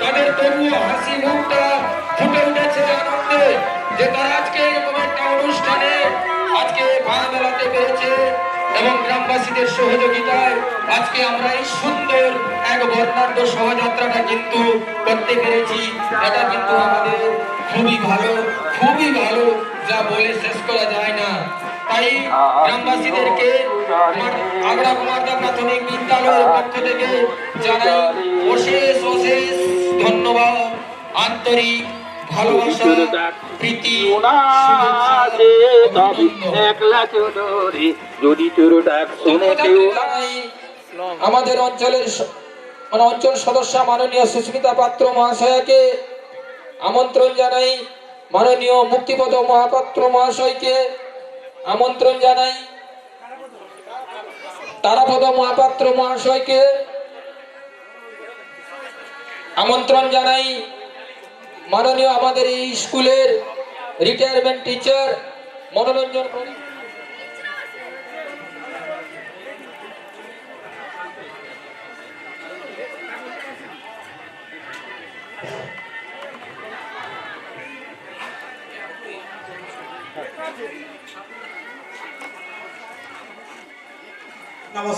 তাদের তবুও হাসি মুখটা ফুটে উঠেছে আনন্দে যে তারা আজকে এরকম একটা অনুষ্ঠানে, আজকে পা মেলাতে পেরেছে এবং গ্রামবাসীদের সহযোগিতায় আজকে আমরা এই সুন্দর এক বর্ণাঢ্য শোভাযাত্রাটা কিন্তু করতে পেরেছি। এটা কিন্তু আমাদের খুবই ভালো খুবই ভালো, যা বলে শেষ করা যায় না। গ্রামবাসীদেরকে আগ্রা কুমারদা প্রাথমিক বিদ্যালয়ের পক্ষ থেকে জানাই অশেষ অশেষ ধন্যবাদ আন্তরিক ভালোবাসা প্রীতি একলা চোদরে যদি তোর ডাক শুনে কেউ আমাদের অঞ্চলের মানে অঞ্চল সদস্য মাননীয় সুস্মিতা পাত্র মহাশয়াকে আমন্ত্রণ জানাই। মাননীয় মুক্তিপদ মহাপাত্র মহাশয়কে আমন্ত্রণ জানাই তারাপদ মহাপাত্র মহাশয়কে। আমন্ত্রণ জানাই মাননীয় আমাদের এই স্কুলের রিটায়ারমেন্ট টিচার মনোরঞ্জন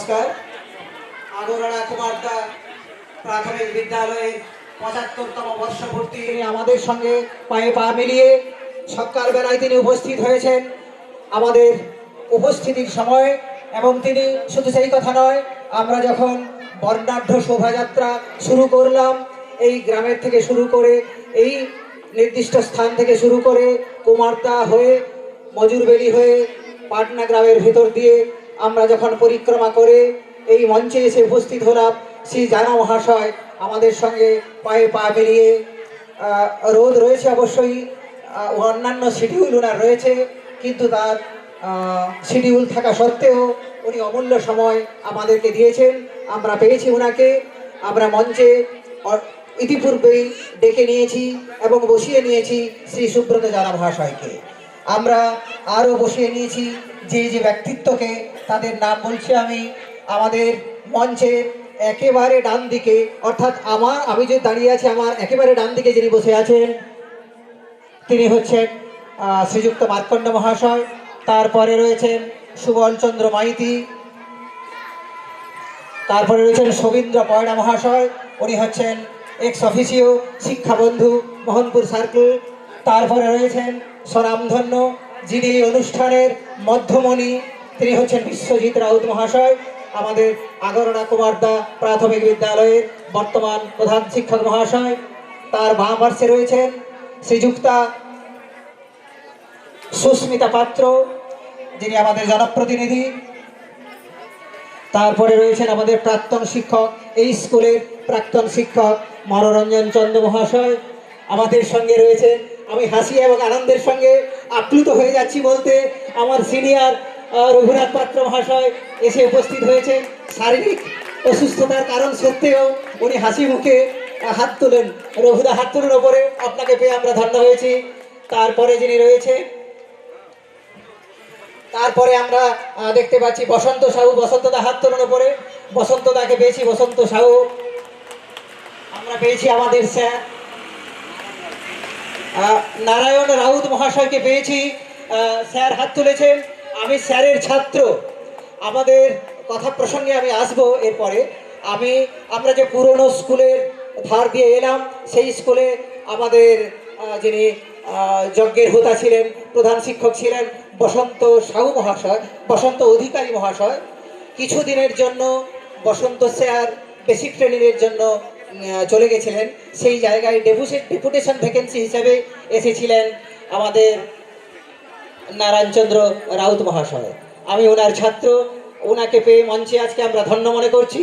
নমস্কার। আগরড়া কুমারদা প্রাথমিক বিদ্যালয়ের পঁচাত্তরতম বর্ষপূর্তি। তিনি আমাদের সঙ্গে পায়ে পা মিলিয়ে সকালবেলায় তিনি উপস্থিত হয়েছেন। আমাদের উপস্থিতির সময় এবং তিনি শুধু সেই কথা নয়, আমরা যখন বর্ণাঢ্য শোভাযাত্রা শুরু করলাম, এই গ্রামের থেকে শুরু করে এই নির্দিষ্ট স্থান থেকে শুরু করে কুমারদা হয়ে মজুরবেলি হয়ে পাটনা গ্রামের ভেতর দিয়ে আমরা যখন পরিক্রমা করে এই মঞ্চে এসে উপস্থিত হলাম শ্রী জানা মহাশয় আমাদের সঙ্গে পায়ে পা আহ, রোদ রয়েছে অবশ্যই অন্যান্য শিডিউল ওনার রয়েছে কিন্তু তার শিডিউল থাকা সত্ত্বেও উনি অমূল্য সময় আমাদেরকে দিয়েছেন। আমরা পেয়েছি ওনাকে আমরা মঞ্চে ইতিপূর্বেই ডেকে নিয়েছি এবং বসিয়ে নিয়েছি শ্রী সুব্রত জানা মহাশয়কে। আমরা আরও বসিয়ে নিয়েছি যে যে ব্যক্তিত্বকে তাদের নাম বলছি আমি। আমাদের মঞ্চে একেবারে ডান দিকে, অর্থাৎ আমার, আমি যে দাঁড়িয়ে আছি আমার একেবারে ডান দিকে যিনি বসে আছেন, তিনি হচ্ছেন শ্রীযুক্ত মার্কণ্ড মহাশয়। তারপরে রয়েছেন সুবল চন্দ্র মাইতি। তারপরে রয়েছেন সবীন্দ্র পয়ডা মহাশয়। উনি হচ্ছেন এক্স অফিসিও শিক্ষাবন্ধু, মোহনপুর সার্কেল তারপরে রয়েছেন স্বনামধন্য যিনি এই অনুষ্ঠানের মধ্যমণি, তিনি হচ্ছেন বিশ্বজিৎ রাউত মহাশয়, আমাদের আগরণা কুমারদা প্রাথমিক বিদ্যালয়ের বর্তমান প্রধান শিক্ষক মহাশয়। তার বাম পার্শ্বে রয়েছেন শ্রীযুক্তা সুস্মিতা পাত্র, যিনি আমাদের জনপ্রতিনিধি। তারপরে রয়েছেন আমাদের প্রাক্তন শিক্ষক, এই স্কুলের প্রাক্তন শিক্ষক মনোরঞ্জন চন্দ্র মহাশয়। আমাদের সঙ্গে রয়েছেন আমি হাসি এবং আনন্দের সঙ্গে আপ্লুত হয়ে যাচ্ছি বলতে আমার সিনিয়র রঘুনাথ পাত্র মহাশয় এসে উপস্থিত হয়েছে। শারীরিক অসুস্থতার কারণ সত্ত্বেও উনি হাসি মুখে হাত তোলেন। রঘুদা, হাত তোলেন ওপরে। আপনাকে পেয়ে আমরা ধন্য হয়েছি। তারপরে যিনি রয়েছে, তারপরে আমরা দেখতে পাচ্ছি বসন্ত সাহু। বসন্ত দা, হাত তোলার উপরে বসন্ত দাকে পেয়েছি, বসন্ত সাহু। আমরা পেয়েছি আমাদের স্যার। নারায়ণ রাউত মহাশয়কে পেয়েছি। স্যার হাত তুলেছেন। আমি স্যারের ছাত্র। আমাদের কথা প্রসঙ্গে আমি আসব এরপরে। আমি, আমরা যে পুরনো স্কুলের ধার দিয়ে এলাম, সেই স্কুলে আমাদের যিনি যজ্ঞের হোতা ছিলেন, প্রধান শিক্ষক ছিলেন, বসন্ত সাহু মহাশয়, বসন্ত অধিকারী মহাশয়, কিছুদিনের জন্য বসন্ত স্যার বেসিক ট্রেনিংয়ের জন্য চলে গেছিলেন। সেই জায়গায় ডেপুটেশন ডেপুটেশন ভ্যাকেন্সি হিসেবে এসেছিলেন আমাদের নারায়ণচন্দ্র রাউত মহাশয়। আমি ওনার ছাত্র, ওনাকে পেয়ে মঞ্চে আজকে আমরা ধন্য মনে করছি।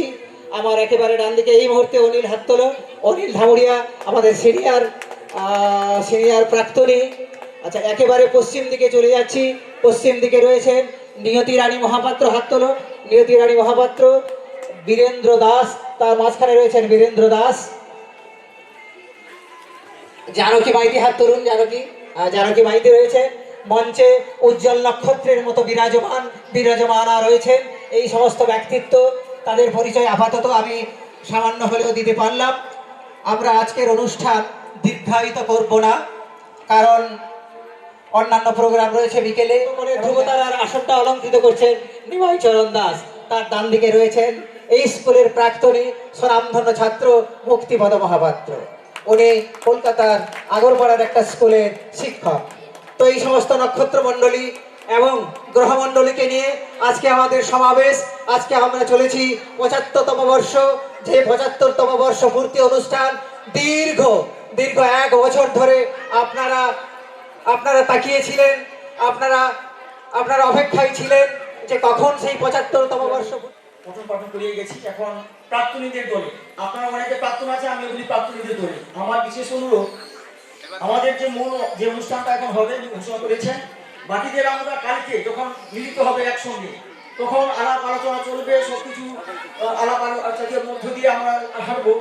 আমার একেবারে ডান দিকে এই মুহূর্তে অনিল হাত তোলো অনিল ধামুড়িয়া, আমাদের সিনিয়র সিনিয়র প্রাক্তনী। আচ্ছা একেবারে পশ্চিম দিকে চলে যাচ্ছি। পশ্চিম দিকে রয়েছেন নিয়তি রানী মহাপাত্র হাত তোলো নিয়তি রানী মহাপাত্র বীরেন্দ্র দাস তার মাঝখানে রয়েছেন বীরেন্দ্র দাস। জানকী মাইতি হাত তরুণ জানকী আহ, জানকী মাইতি রয়েছে। মঞ্চে উজ্জ্বল নক্ষত্রের মতো বিরাজমান বিরাজমানা রয়েছেন। এই সমস্ত ব্যক্তিত্ব তাদের পরিচয় আপাতত আমি সামান্য হলেও দিতে পারলাম। আমরা আজকের অনুষ্ঠান দীর্ঘায়িত করব না কারণ অন্যান্য প্রোগ্রাম রয়েছে বিকেলে। ধ্রুবতারার আসনটা অলঙ্কৃত করছেন নিমাই চরণ দাস। তার ডান দিকে রয়েছেন এই স্কুলের প্রাক্তনী স্বনামধন্য ছাত্র মুক্তিপদ মহাপাত্র। উনি কলকাতার আগরপাড়ার একটা স্কুলের শিক্ষক। তো এই সমস্ত নক্ষত্র মণ্ডলী এবং গ্রহমণ্ডলীকে নিয়ে আজকে আমাদের সমাবেশ, আজকে আমরা চলেছি পঁচাত্তরতম বর্ষ। যে পঁচাত্তরতম বর্ষ পূর্তি অনুষ্ঠান দীর্ঘ দীর্ঘ এক বছর ধরে আপনারা আপনারা তাকিয়েছিলেন, আপনারা আপনারা অপেক্ষায় ছিলেন যে কখন সেই পঁচাত্তরতম বর্ষ পঠন পাঠন করিয়ে গেছি এখন প্রাক্তনীদের দলে। আপনারা অনেকে প্রাক্তন আছে আমি ওগুলি প্রাক্তনীদের দলে। আমার বিশেষ অনুরোধ আমাদের যে মূল যে অনুষ্ঠানটা এখন হবে ঘোষণা করেছেন বাকিদের আমরা কালকে যখন মিলিত হবে একসঙ্গে তখন আলাপ আলোচনা চলবে সবকিছু আহ, আলাপ আলোচনার মধ্য দিয়ে আমরা হারবো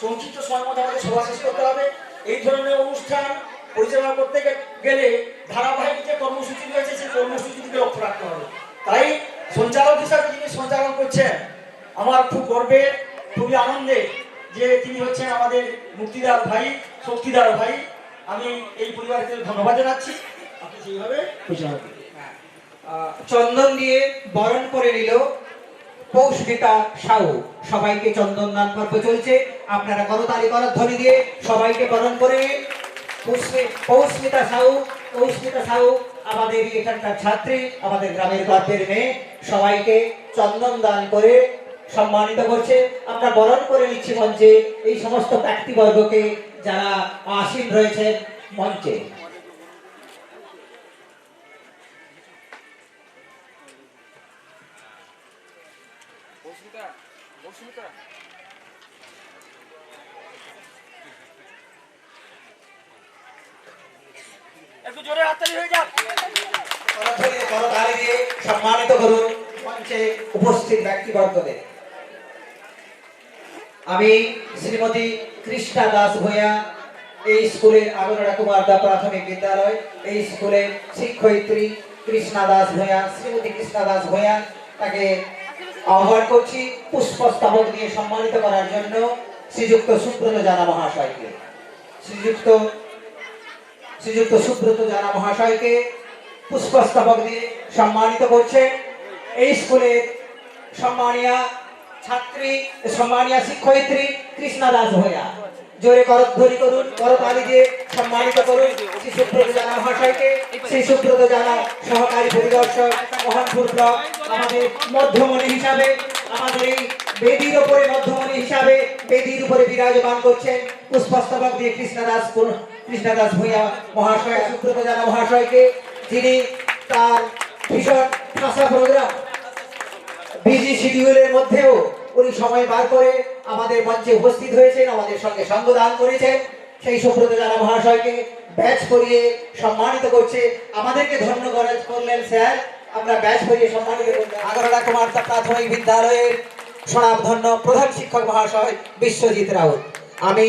সংক্ষিপ্ত সময় মধ্যে আমাদের সভা শেষ করতে হবে। এই ধরনের অনুষ্ঠান পরিচালনা করতে গেলে ধারাবাহিক যে কর্মসূচি রয়েছে সেই কর্মসূচির দিকে লক্ষ্য রাখতে হবে। তাই সঞ্চালক হিসাবে যিনি সঞ্চালন করছেন আমার খুব গর্বের খুবই আনন্দের যে তিনি হচ্ছেন আমাদের মুক্তিদার ভাই শক্তিদার ভাই। আমি এই পরিবারকে ধন্যবাদ জানাচ্ছি। আপনি সেইভাবে আহ, চন্দন দিয়ে বরণ করে নিল পৌষ্মিতা সাউ সবাইকে চন্দন দান পর্ব চলছে। আপনারা করতালি করার ধ্বনি দিয়ে সবাইকে বরণ করে পৌষ্মি- পৌষ্মিতা সাউ পৌষ্মিতা সাউ আমাদের এখানকার ছাত্রী, আমাদের গ্রামের গর্বের মেয়ে, সবাইকে চন্দন দান করে সম্মানিত করছে। আমরা বরণ করে নিচ্ছি মঞ্চে এই সমস্ত ব্যক্তিবর্গকে যারা আসীন রয়েছেন মঞ্চে। সম্মানিত করুন মঞ্চে উপস্থিত ব্যক্তিবর্গদের। আমি শ্রীমতী কৃষ্ণা দাস ভূঁইয়া এই স্কুলের আগরড়া কুমারদা প্রাথমিক বিদ্যালয়, এই স্কুলের শিক্ষয়িত্রী কৃষ্ণা দাস ভূঁইয়া শ্রীমতী কৃষ্ণা দাস ভূঁইয়া তাকে আহ্বান করছি পুষ্পস্তবক দিয়ে সম্মানিত করার জন্য শ্রীযুক্ত সুব্রত জানা মহাশয়কে। শ্রীযুক্ত শ্রীযুক্ত সুব্রত জানা মহাশয়কে পুষ্পস্তবক দিয়ে সম্মানিত করছে এই স্কুলের সম্মানীয় ছাত্রী, সম্মানীয় শিক্ষয়িত্রী কৃষ্ণা দাস ভূঁইয়া জোরে করধ্বনি করুন, করতালি দিয়ে সম্মানিত করুন। শ্রী সুব্রত জানা মহাশয়কে শ্রী সুব্রত জানা সহকারী পরিদর্শক, মোহনপুর ব্লক, আমাদের মধ্যমণি হিসাবে, আমাদের এই বেদির উপরে মধ্যমণি হিসাবে বেদির উপরে বিরাজমান করছেন পুষ্পস্তবক দিয়ে কৃষ্ণা দাস কৃষ্ণা দাস ভূঁইয়া মহাশয়, সুব্রত জানা মহাশয়কে। যিনি তার ভীষণ ভাষা প্রোগ্রাম বিজি শিডিউলের মধ্যেও উনি সময় বার করে আমাদের মঞ্চে উপস্থিত হয়েছেন, আমাদের সঙ্গে করেছেন। সেই জানা মহাশয়কে ব্যাচ করিয়ে সম্মানিত করছে। আমাদেরকে ধন্য স্যার। আমরা ব্যাচ করিয়ে প্রাথমিক বিদ্যালয়ের স্বনামধন্য প্রধান শিক্ষক মহাশয় বিশ্বজিৎ রাউত। আমি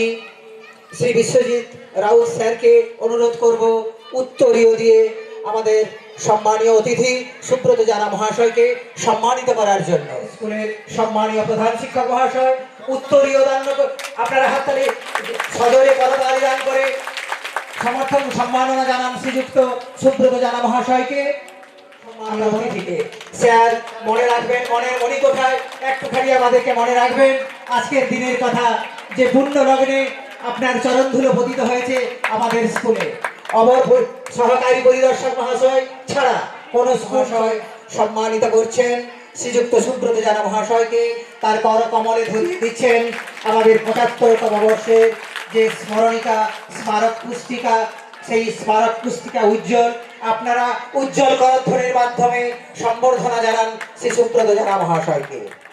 শ্রী বিশ্বজিৎ রাউত স্যারকে অনুরোধ করব, উত্তরীয় দিয়ে আমাদের সম্মানীয় অতিথি, সুব্রত জানা মহাশয়কে সম্মানিত করার জন্য। স্কুলের সম্মানীয় প্রধান শিক্ষক মহাশয়, উত্তরীয় দান আপনারা হাততালি সদরে করতালি দান করে সমর্থন, সম্মাননা জানান শ্রীযুক্ত সুব্রত জানা মহাশয়কে। স্যার, মনে রাখবেন মনের আমাদেরকে মনে রাখবেন, আজকের দিনের কথা, যে আপনার চরণধুলো পতিত হয়েছে আমাদের স্কুলে। অমর প- সহকারী পরিদর্শক মহাশয় ছাড়া কোন স্কুল সম্মানিত করছেন। শ্রীযুক্ত সুব্রত জানা মহাশয়কে তার কর কমলে দিচ্ছেন আমাদের পঁচাত্তরতম বর্ষের যে স্মরণিকা স্মারক পুস্তিকা, সেই স্মারক পুস্তিকা উজ্জ্বল। আপনারা উজ্জ্বল করধ্বনির মাধ্যমে সম্বর্ধনা জানান শ্রী সুব্রত জানা মহাশয়কে।